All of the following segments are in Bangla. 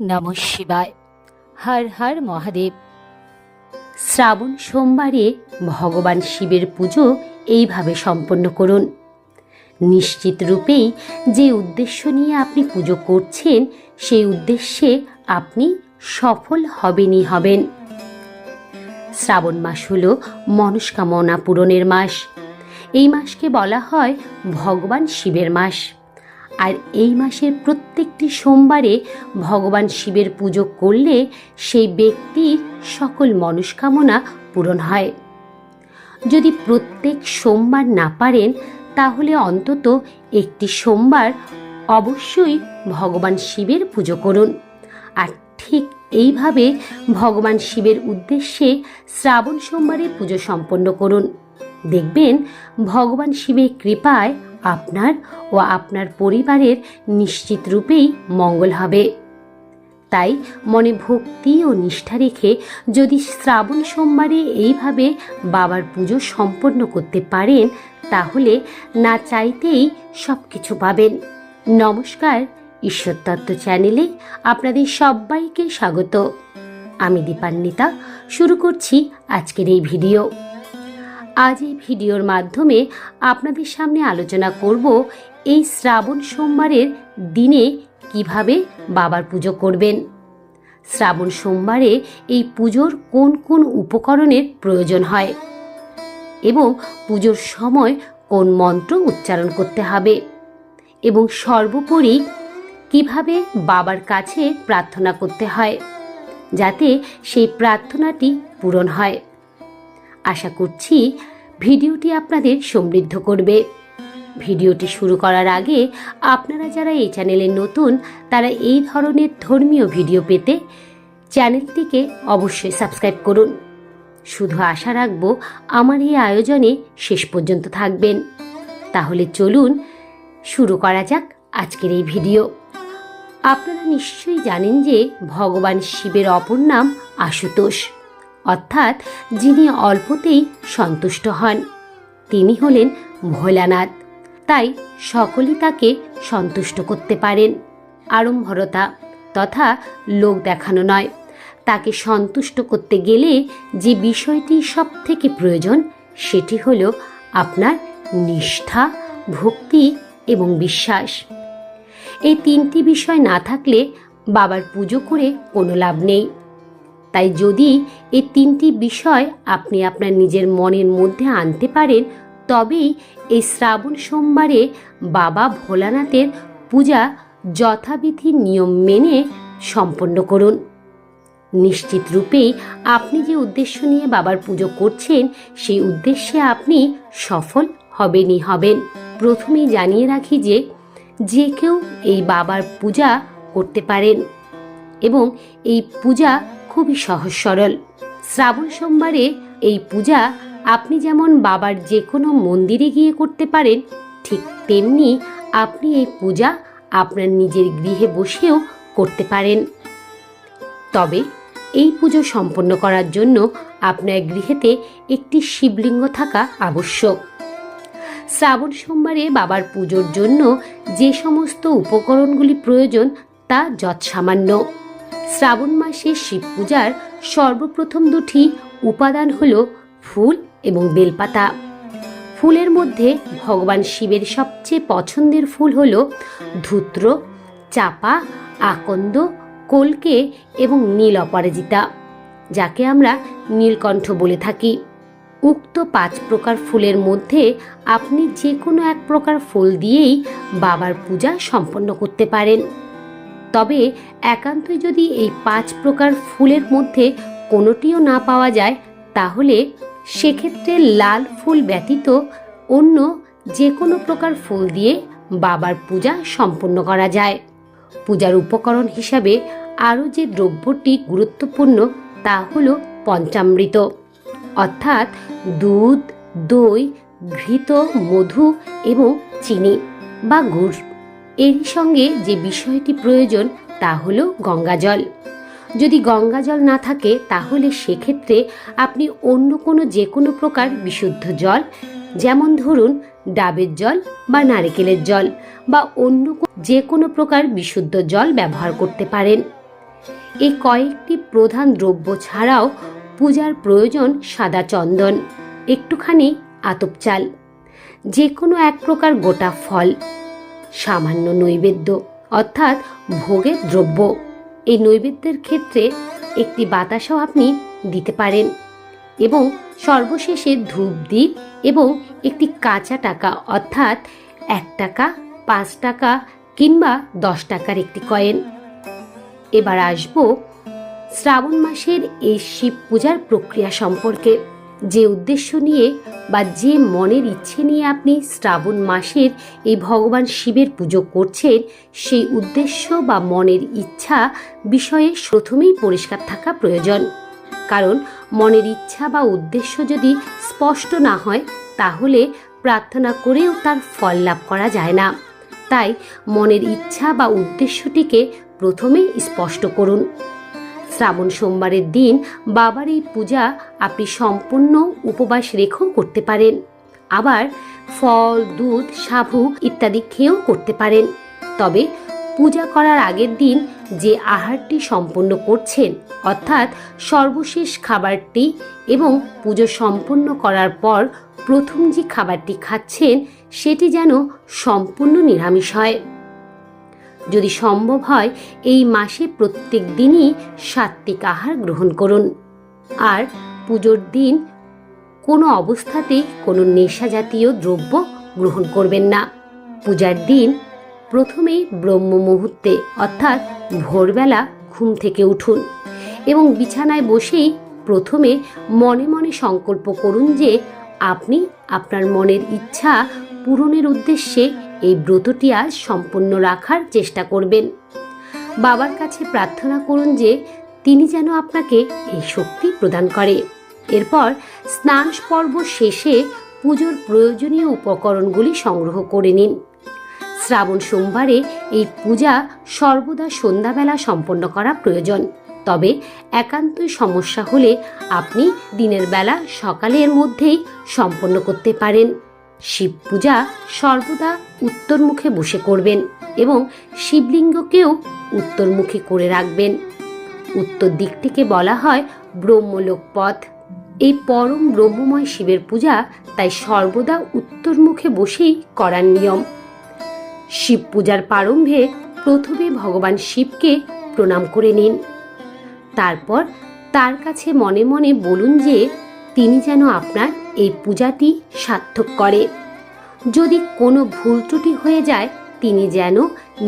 নম শিবায়। হর হর মহাদেব। শ্রাবণ সোমবারে ভগবান শিবের পুজো এইভাবে সম্পন্ন করুন। নিশ্চিত রূপেই যে উদ্দেশ্য নিয়ে আপনি পুজো করছেন, সেই উদ্দেশ্যে আপনি সফল হবেনই হবেন। শ্রাবণ মাস হল মনস্কামনা পূরণের মাস। এই মাসকে বলা হয় ভগবান শিবের মাস। আর এই মাসের প্রত্যেকটি সোমবারে ভগবান শিবের পুজো করলে সেই ব্যক্তির সকল মনস্কামনা পূরণ হয়। যদি প্রত্যেক সোমবার না পারেন, তাহলে অন্তত একটি সোমবার অবশ্যই ভগবান শিবের পুজো করুন। আর ঠিক এইভাবে ভগবান শিবের উদ্দেশ্যে শ্রাবণ সোমবারে পুজো সম্পন্ন করুন। দেখবেন ভগবান শিবের কৃপায় আপনার ও আপনার পরিবারের নিশ্চিত রূপেই মঙ্গল হবে। তাই মনে ভক্তি ও নিষ্ঠা রেখে যদি শ্রাবণ সোমবারে এইভাবে বাবার পুজো সম্পন্ন করতে পারেন, তাহলে না চাইতেই সব কিছু পাবেন। নমস্কার ঈশ্বরতত্ত্ব চ্যানেলে আপনাদের সবাইকে স্বাগত। আমি দীপান্বিতা, শুরু করছি আজকের এই ভিডিও। আজ এই ভিডিওর মাধ্যমে আপনাদের সামনে আলোচনা করব এই শ্রাবণ সোমবারের দিনে কীভাবে বাবার পুজো করবেন। শ্রাবণ সোমবারে এই পুজোর কোন কোন উপকরণের প্রয়োজন হয় এবং পুজোর সময় কোন মন্ত্র উচ্চারণ করতে হবে এবং সর্বোপরি কীভাবে বাবার কাছে প্রার্থনা করতে হয় যাতে সেই প্রার্থনাটি পূরণ হয়। আশা করছি ভিডিওটি আপনাদের সমৃদ্ধ করবে। ভিডিওটি শুরু করার আগে আপনারা যারা এই চ্যানেলে নতুন, তারা এই ধরনের ধর্মীয় ভিডিও পেতে চ্যানেলটিকে অবশ্যই সাবস্ক্রাইব করুন। শুধু আশা রাখব, আমার এই আয়োজনে শেষ পর্যন্ত থাকবেন। তাহলে চলুন শুরু করা যাক আজকের এই ভিডিও। আপনারা নিশ্চয়ই জানেন যে ভগবান শিবের অপর নাম আশুতোষ। অর্থাৎ যিনি অল্পতেই সন্তুষ্ট হন, তিনি হলেন ভোলানাথ। তাই সকলেই তাকে সন্তুষ্ট করতে পারেন। আড়ম্বরতা তথা লোক দেখানো নয়। তাকে সন্তুষ্ট করতে গেলে যে বিষয়টি সব থেকে প্রয়োজন, সেটি হল আপনার নিষ্ঠা, ভক্তি এবং বিশ্বাস। এই তিনটি বিষয় না থাকলে বাবার পুজো করে কোনো লাভ নেই। তাই যদি এই তিনটি বিষয় আপনি আপনার নিজের মনের মধ্যে আনতে পারেন, তবেই এই শ্রাবণ সোমবারে বাবা ভোলানাথের পূজা যথাবিধি নিয়ম মেনে সম্পন্ন করুন। নিশ্চিত রূপেই আপনি যে উদ্দেশ্য নিয়ে বাবার পুজো করছেন, সেই উদ্দেশ্যে আপনি সফল হবেনই হবেন। প্রথমেই জানিয়ে রাখি যে যে কেউ এই বাবার পূজা করতে পারেন এবং এই পূজা খুবই সহজ সরল। শ্রাবণ সোমবারে এই পূজা আপনি যেমন বাবার যে কোনো মন্দিরে গিয়ে করতে পারেন, ঠিক তেমনি আপনি এই পূজা আপনার নিজের গৃহে বসেও করতে পারেন। তবে এই পুজো সম্পন্ন করার জন্য আপনার গৃহেতে একটি শিবলিঙ্গ থাকা আবশ্যক। শ্রাবণ সোমবারে বাবার পুজোর জন্য যে সমস্ত উপকরণগুলি প্রয়োজন তা যৎসামান্য। শ্রাবণ মাসে শিব পূজার সর্বপ্রথম দুটি উপাদান হল ফুল এবং বেলপাতা। ফুলের মধ্যে ভগবান শিবের সবচেয়ে পছন্দের ফুল হল ধূত্র, চাপা, আকন্দ, কলকে এবং নীল অপরাজিতা, যাকে আমরা নীলকণ্ঠ বলে থাকি। উক্ত পাঁচ প্রকার ফুলের মধ্যে আপনি যে কোনো এক প্রকার ফুল দিয়েই বাবার পূজা সম্পন্ন করতে পারেন। তবে একান্তই যদি এই পাঁচ প্রকার ফুলের মধ্যে কোনোটিও না পাওয়া যায়, তাহলে সেক্ষেত্রে লাল ফুল ব্যতীত অন্য যে কোনো প্রকার ফুল দিয়ে বাবার পূজা সম্পন্ন করা যায়। পূজার উপকরণ হিসাবে আরও যে দ্রব্যটি গুরুত্বপূর্ণ, তা হল পঞ্চামৃত। অর্থাৎ দুধ, দই, ঘৃত, মধু এবং চিনি বা গুড়। এরই সঙ্গে যে বিষয়টি প্রয়োজন, তা হলো গঙ্গাজল। যদি গঙ্গাজল না থাকে, তাহলে সেক্ষেত্রে আপনি অন্য কোনো যে কোনো প্রকার বিশুদ্ধ জল, যেমন ধরুন, ডাবের জল বা নারকেলের জল বা অন্য যে কোনো প্রকার বিশুদ্ধ জল ব্যবহার করতে পারেন। এই কয়েকটি প্রধান দ্রব্য ছাড়াও পূজার প্রয়োজন সাদা চন্দন, একটুখানি আতপ চাল, যে কোনো এক প্রকার গোটা ফল। সামান্য নৈবেদ্য, অর্থাৎ ভোগের দ্রব্য। এই নৈবেদ্যের ক্ষেত্রে একটি বাতাসাও আপনি দিতে পারেন এবং সর্বশেষে ধূপ দ্বীপ এবং একটি কাঁচা টাকা, অর্থাৎ এক টাকা, পাঁচ টাকা কিংবা দশ টাকার একটি কয়েন। এবার আসব শ্রাবণ মাসের এই শিব পূজার প্রক্রিয়া সম্পর্কে। যে উদ্দেশ্য নিয়ে বা যে মনের ইচ্ছে নিয়ে আপনি শ্রাবণ মাসের এই ভগবান শিবের পুজো করছেন, সেই উদ্দেশ্য বা মনের ইচ্ছা বিষয়ে প্রথমেই পরিষ্কার থাকা প্রয়োজন। কারণ মনের ইচ্ছা বা উদ্দেশ্য যদি স্পষ্ট না হয়, তাহলে প্রার্থনা করেও তার ফল লাভ করা যায় না। তাই মনের ইচ্ছা বা উদ্দেশ্যটিকে প্রথমেই স্পষ্ট করুন। শ্রাবণ সোমবারের দিন বাবার এই পূজা আপনি সম্পূর্ণ উপবাস রেখেও করতে পারেন। আবার ফল, দুধ সাবু ইত্যাদি খেয়েও করতে পারেন। তবে পূজা করার আগের দিন যে আহারটি সম্পন্ন করছেন, অর্থাৎ সর্বশেষ খাবারটি এবং পুজো সম্পন্ন করার পর প্রথম যে খাবারটি খাচ্ছেন, সেটি যেন সম্পূর্ণ নিরামিষ হয়। যদি সম্ভব হয়, এই মাসে প্রত্যেক দিনই সাত্বিক আহার গ্রহণ করুন। আর পুজোর দিন কোনো অবস্থাতেই কোনো নেশা জাতীয় দ্রব্য গ্রহণ করবেন না। পূজার দিন প্রথমেই ব্রহ্ম মুহূর্তে, অর্থাৎ ভোরবেলা ঘুম থেকে উঠুন এবং বিছানায় বসেই প্রথমে মনে মনে সংকল্প করুন যে আপনি আপনার মনের ইচ্ছা পূরণের উদ্দেশ্যে এই ব্রতটি আজ সম্পূর্ণ রাখার চেষ্টা করবেন। বাবার কাছে প্রার্থনা করুন যে তিনি যেন আপনাকে এই শক্তি প্রদান করে। এরপর স্নান পর্ব শেষে পুজোর প্রয়োজনীয় উপকরণগুলি সংগ্রহ করে নিন। শ্রাবণ সোমবারে এই পূজা সর্বদা সন্ধ্যাবেলা সম্পন্ন করা প্রয়োজন। তবে একান্তই সমস্যা হলে আপনি দিনের বেলা সকালের মধ্যেই সম্পন্ন করতে পারেন। শিব পূজা সর্বদা উত্তরমুখে বসে করবেন এবং শিবলিঙ্গকেও উত্তরমুখী করে রাখবেন। উত্তর দিকটিকে বলা হয় ব্রহ্মলোক পথ এই পরম ব্রহ্মময় শিবের পূজা তাই সর্বদা উত্তরমুখে বসেই করার নিয়ম। শিব পূজার প্রারম্ভে প্রথমে ভগবান শিবকে প্রণাম করে নিন। তারপর তার কাছে মনে মনে বলুন যে তিনি যেন আপনার এই পূজাটি সার্থক করে। যদি কোনো ভুল ত্রুটি হয়ে যায়, তিনি যেন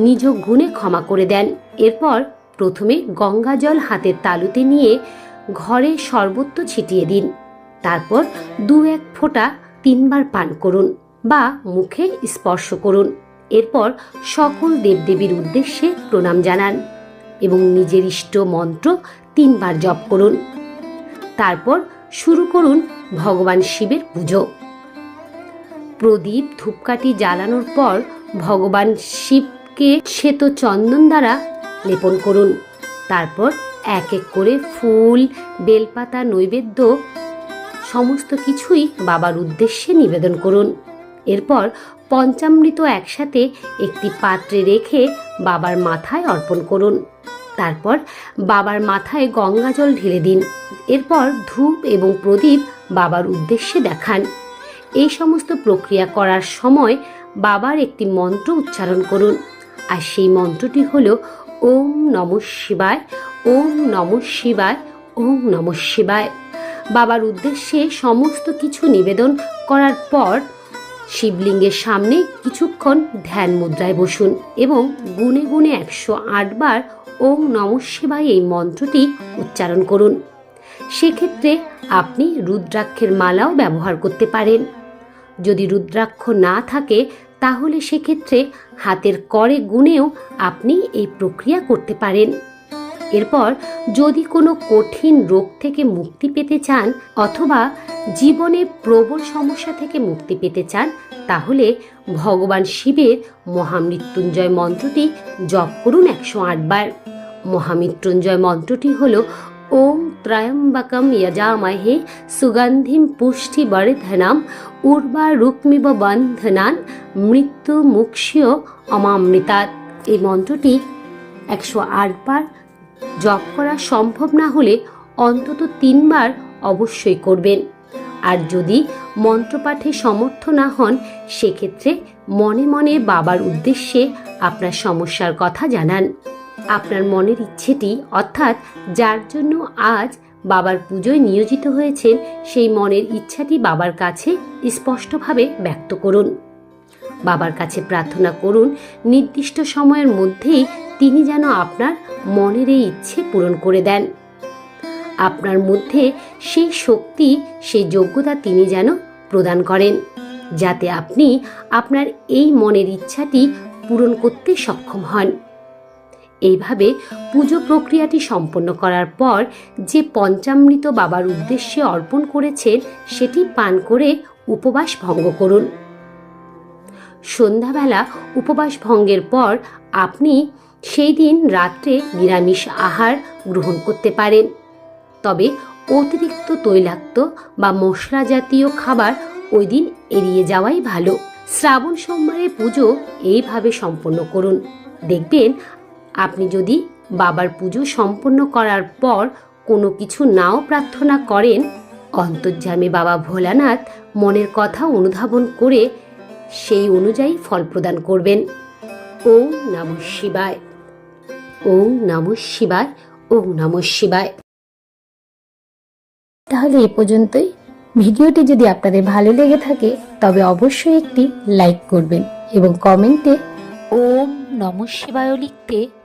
নিজ গুণে ক্ষমা করে দেন। এরপর প্রথমে গঙ্গা জল হাতের তালুতে নিয়ে ঘরে সর্বত্র ছিটিয়ে দিন। তারপর দু এক ফোঁটা তিনবার পান করুন বা মুখে স্পর্শ করুন। এরপর সকল দেবদেবীর উদ্দেশ্যে প্রণাম জানান এবং নিজের ইষ্ট মন্ত্র তিনবার জপ করুন। তারপর শুরু করুন ভগবান শিবের পুজো। প্রদীপ ধূপকাঠি জ্বালানোর পর ভগবান শিবকে শ্বেত চন্দন দ্বারা লেপন করুন। তারপর এক এক করে ফুল, বেলপাতা, নৈবেদ্য, সমস্ত কিছুই বাবার উদ্দেশ্যে নিবেদন করুন। এরপর পঞ্চামৃত একসাথে একটি পাত্রে রেখে বাবার মাথায় অর্পণ করুন। তারপর বাবার মাথায় গঙ্গা জল ঢেলে দিন। এরপর ধূপ এবং প্রদীপ বাবার উদ্দেশ্যে দেখান। এই সমস্ত প্রক্রিয়া করার সময় বাবার একটি মন্ত্র উচ্চারণ করুন। আর সেই মন্ত্রটি হল ওম নম শিবায়, ওম নম শিবায়, ওম নম শিবায়। বাবার উদ্দেশ্যে সমস্ত কিছু নিবেদন করার পর শিবলিঙ্গের সামনে কিছুক্ষণ ধ্যান মুদ্রায় বসুন এবং গুনে গুনে একশো আটবার ওম নম শিবায় এই মন্ত্রটি উচ্চারণ করুন। সেক্ষেত্রে আপনি রুদ্রাক্ষের মালাও ব্যবহার করতে পারেন। যদি রুদ্রাক্ষ না থাকে, তাহলে সেক্ষেত্রে হাতের করে গুনেও আপনি এই প্রক্রিয়া করতে পারেন। এরপর যদি কোনো কঠিন রোগ থেকে মুক্তি পেতে চান অথবা জীবনে প্রবল সমস্যা থেকে মুক্তি পেতে চান, তাহলে ভগবান শিবের মহামৃত্যুঞ্জয় মন্ত্রটি জপ করুন একশো আটবার। মহামৃত্যুঞ্জয় মন্ত্রটি হল ওম ত্রয়ম্বকম যজামহে সুগন্ধিম পুষ্টি বর্ধনাম উর্বা রুক্মিব বন্ধনান মৃত্যু মুক্ষীয় অমামৃতাৎ এই মন্ত্রটি একশো আটবার জপ করা সম্ভব না হলে অন্তত তিনবার অবশ্যই করবেন। আর যদি মন্ত্রপাঠে সমর্থ না হন, সেক্ষেত্রে মনে মনে বাবার উদ্দেশ্যে আপনার সমস্যার কথা জানান। আপনার মনের ইচ্ছেটি, অর্থাৎ যার জন্য আজ বাবার পুজোয় নিয়োজিত হয়েছেন, সেই মনের ইচ্ছাটি বাবার কাছে স্পষ্টভাবে ব্যক্ত করুন। বাবার কাছে প্রার্থনা করুন, নির্দিষ্ট সময়ের মধ্যেই তিনি যেন আপনার মনের এই ইচ্ছে পূরণ করে দেন। আপনার মধ্যে সেই শক্তি, সেই যোগ্যতা তিনি যেন প্রদান করেন, যাতে আপনি আপনার এই মনের ইচ্ছাটি পূরণ করতে সক্ষম হন। এইভাবে পুজো প্রক্রিয়াটি সম্পন্ন করার পর যে পঞ্চামৃত বাবার উদ্দেশ্যে অর্পণ করেছেন, সেটি পান করে উপবাস ভঙ্গ করুন। সন্ধ্যাবেলা উপবাস ভঙ্গের পর আপনি সেই দিন রাত্রে নিরামিষ আহার গ্রহণ করতে পারেন। তবে অতিরিক্ত তৈলাক্ত বা মশলা জাতীয় খাবার ওই দিন এড়িয়ে যাওয়াই ভালো। শ্রাবণ সোমবারে পুজো এইভাবে সম্পন্ন করুন। দেখবেন আপনি যদি বাবার পুজো সম্পন্ন করার পর কোনো কিছু নাও প্রার্থনা করেন, অন্তর্যামী বাবা ভোলানাথ মনের কথা অনুধাবন করে সেই অনুযায়ী ফল প্রদান করবেন। ওম নম শিবায়। ওম নম শিবায়। ওম নম শিবায়। তাহলে এ পর্যন্তই। ভিডিওটি যদি আপনাদের ভালো লেগে থাকে, তবে অবশ্যই একটি লাইক করবেন এবং কমেন্টে ওম নম শিবায় লিখতে